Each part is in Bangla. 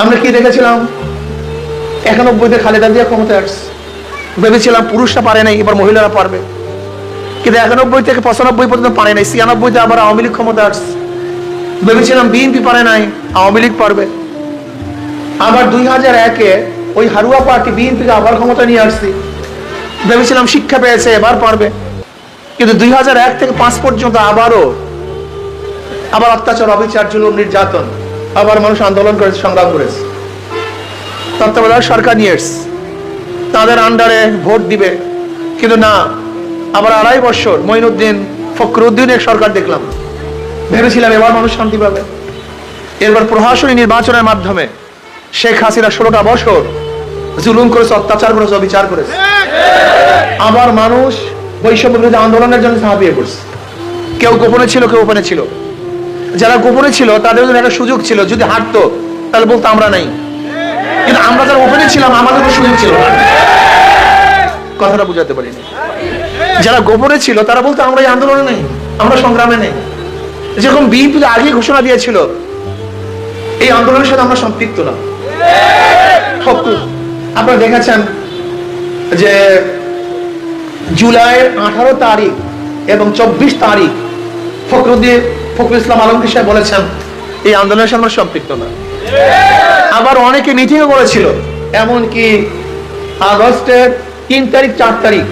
আমরা কি দেখেছিলাম? একানব্বইতে খালেদা জিয়া ক্ষমতা আসছে। ভেবেছিলাম পুরুষরা পারে নাই, এবার মহিলারা পারবে। কিন্তু একানব্বই থেকে পঁচানব্বই পর্যন্ত পারে নাই, ছিয়ানব্বইতে আবার আওয়ামী লীগ ক্ষমতা আসছে। ভেবেছিলাম বিএনপি পারে নাই, আওয়ামী লীগ পারবে। আবার দুই হাজার একে ওই হারুয়া পার্টি বিএনপিকে আবার ক্ষমতা নিয়ে আসছি। ভেবেছিলাম শিক্ষা পেয়েছে, এবার পারবে। কিন্তু দুই হাজার এক থেকে পাঁচ পর্যন্ত আবারও আবার অত্যাচার, অবিচার, জুলুম, নির্যাতন। আবার মানুষ আন্দোলন করেছে, সংগ্রাম করেছে। তত্ত্বাবধায়ক সরকার নিয়ে এসছে। তাদের আন্ডারে ভোট দিবে। কিন্তু না, আবার আড়াই বছর মঈনুদ্দিন ফখরুদ্দিনের সরকার দেখলাম। ভেবেছিলাম এবার মানুষ শান্তি পাবে। এরপর প্রশাসনী নির্বাচনের মাধ্যমে শেখ হাসিনা ষোলোটা বছর জুলুম করেছে, অত্যাচার করেছে, অবিচার করেছে। আবার মানুষ বৈষম্য বিরোধী আন্দোলনের জন্য ঝাঁপিয়ে পড়ছে। কেউ গোপনে ছিল, কেউ ওপেনে ছিল। যারা গোপনে ছিল তাদের জন্য একটা সুযোগ ছিল, যদি হাঁটতো তাহলে বলতো আমরা নাই। কিন্তু আমরা যারা ওপেনে ছিলাম, আমাদের কোনো সুযোগ ছিল না। কথাটা বুঝাতে পারিনি। যারা গোপনে ছিল, তারা বলতো আমরা এই আন্দোলনে নেই, আমরা সংগ্রামে নেই। যেরকম বিএনপি আগে ঘোষণা দিয়েছিল, এই আন্দোলনের সাথে আমরা সম্পৃক্ত না। আপনারা দেখেছেন যে জুলাই আঠারো তারিখ এবং চব্বিশ তারিখ ফখরুদ্দিন ফখরুল ইসলাম আলমগীর সাহেব বলেছেন, এই আন্দোলনের আমরা সম্পৃক্ত না। আবার অনেকে মিটিংও করেছিল, এমনকি আগস্টের তিন তারিখ, চার তারিখ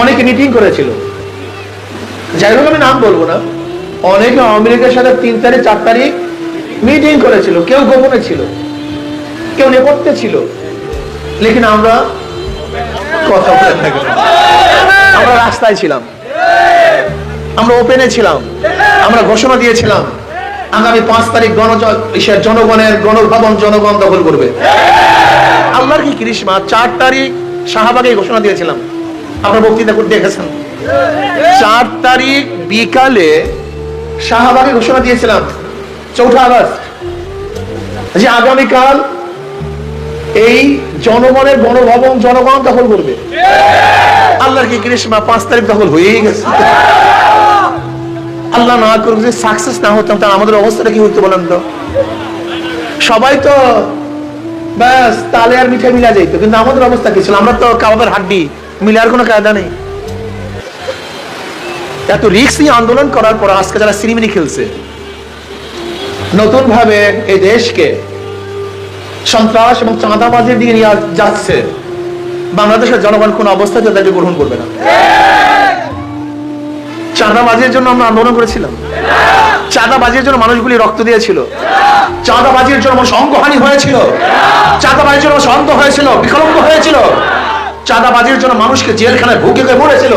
অনেকে মিটিং করেছিল। যাই হোক, আমি নাম বলব না। অনেকে লীগের সাথে তিন তারিখ, চার তারিখ মিটিং করেছিল, কেউ গোপনে ছিল, কেউ নেপথ্যে ছিল, লেকিন আমরা কথা বলে থাকি আমরা রাস্তায় ছিলাম। আমরা ওপেনে ছিলাম। আমরা ঘোষণা দিয়েছিলাম, আগামী পাঁচ তারিখ গণ জনগণের গণভবন জনগণ দখল করবে। আল্লাহর কি কৃষ্মা চার তারিখ শাহবাগে ঘোষণা দিয়েছিলাম। আপনার বক্তৃতা দেখেছেন। চার তারিখ বিকালে শাহবাগে ঘোষণা দিয়েছিলাম, চৌঠা আগস্ট। যে আগামীকাল এই জনগণের গণভবন জনগণ দখল করবে। আল্লাহর কি কৃষ্মা পাঁচ তারিখ দখল হয়েই গেছে। আল্লাহ না করুক যে সাকসেস না হতাম, তাহলে আমাদের অবস্থাটা কি হইতো বলেন তো? সবাই তো ব্যাস তালে আর মিঠাই মিলা যাইতো, কিন্তু আমাদের অবস্থা কি ছিল? আমরা তো কাবাবের হাড্ডি, মিলার কোনো কায়দা নেই। এত রিক্স নিয়ে আন্দোলন করার পর আজকে যারা সিনেমিনি খেলছে নতুন ভাবে এই দেশকে সন্ত্রাস এবং চাঁদাবাজির দিকে নিয়ে যাচ্ছে, বাংলাদেশের জনগণ কোন অবস্থায় তাদেরকে গ্রহণ করবে না। চাঁদাবাজির জন্য আমরা আন্দোলন করেছিলাম। চাঁদাবাজির জন্য মানুষগুলি রক্ত দিয়েছিল। চাঁদাবাজির জন্য মানুষ অঙ্গহানি হয়েছিল। চাঁদাবাজির জন্য মানুষ হয়েছিল, বিকলঙ্গ হয়েছিল। চাঁদাবাজির জন্য মানুষকে জেলখানায় ভুগে পড়েছিল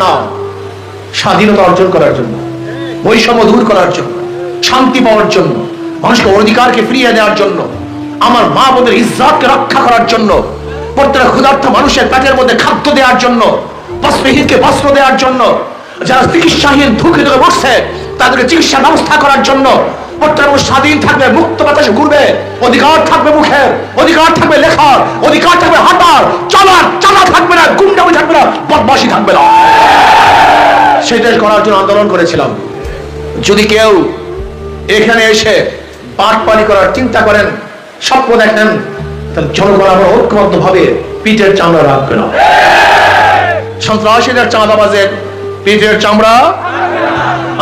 না, স্বাধীনতা অর্জন করার জন্য, বৈষম্য দূর করার জন্য, শান্তি পাওয়ার জন্য, মানুষকে অধিকারকে ফিরিয়ে দেওয়ার জন্য, আমার মা বোনের ইজ্জাতকে রক্ষা করার জন্য প্রত্যেক ক্ষুধার্থ মানুষের পেটের মধ্যে খাদ্য দেওয়ার জন্য, বস্ত্রহীনকে বস্ত্র দেওয়ার জন্য যারা চিকিৎসাহীন ধুকে ধুকে বসছে তাদেরকে চিকিৎসা ব্যবস্থা করার জন্য স্বাধীন থাকবে, মুক্ত বাতাসে ঘুরবে। অধিকার থাকবে মুখের, অধিকার থাকবে লেখার, অধিকার থাকবে হাঁটার, চলার চালা থাকবে না, গুন্ডামি থাকবে না বদমাসি থাকবে না। সেই দেশ করার জন্য আন্দোলন করেছিলাম। যদি কেউ এখানে এসে পাট পানি করার চিন্তা করেন, স্বপ্ন দেখেন, তাহলে জনগণ আবার ঐক্যবদ্ধ ভাবে পিঠের চামড়া রাখবে না। সন্ত্রাসীদের চাঁদাবাজের পিঠের চামড়া,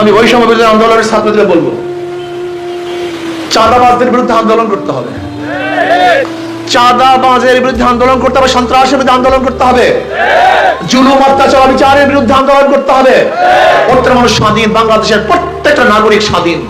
আমি বৈষম্য বিরোধী আন্দোলনের ছাত্রদের বলব, চাঁদাবাজদের বিরুদ্ধে আন্দোলন করতে হবে। চাঁদাবাজের বিরুদ্ধে আন্দোলন করতে হবে, সন্ত্রাসের বিরুদ্ধে আন্দোলন করতে হবে। জুলুম, অত্যাচার বিচারের বিরুদ্ধে আন্দোলন করতে হবে। বর্তমান মানুষ স্বাধীন, বাংলাদেশের প্রত্যেকটা নাগরিক স্বাধীন।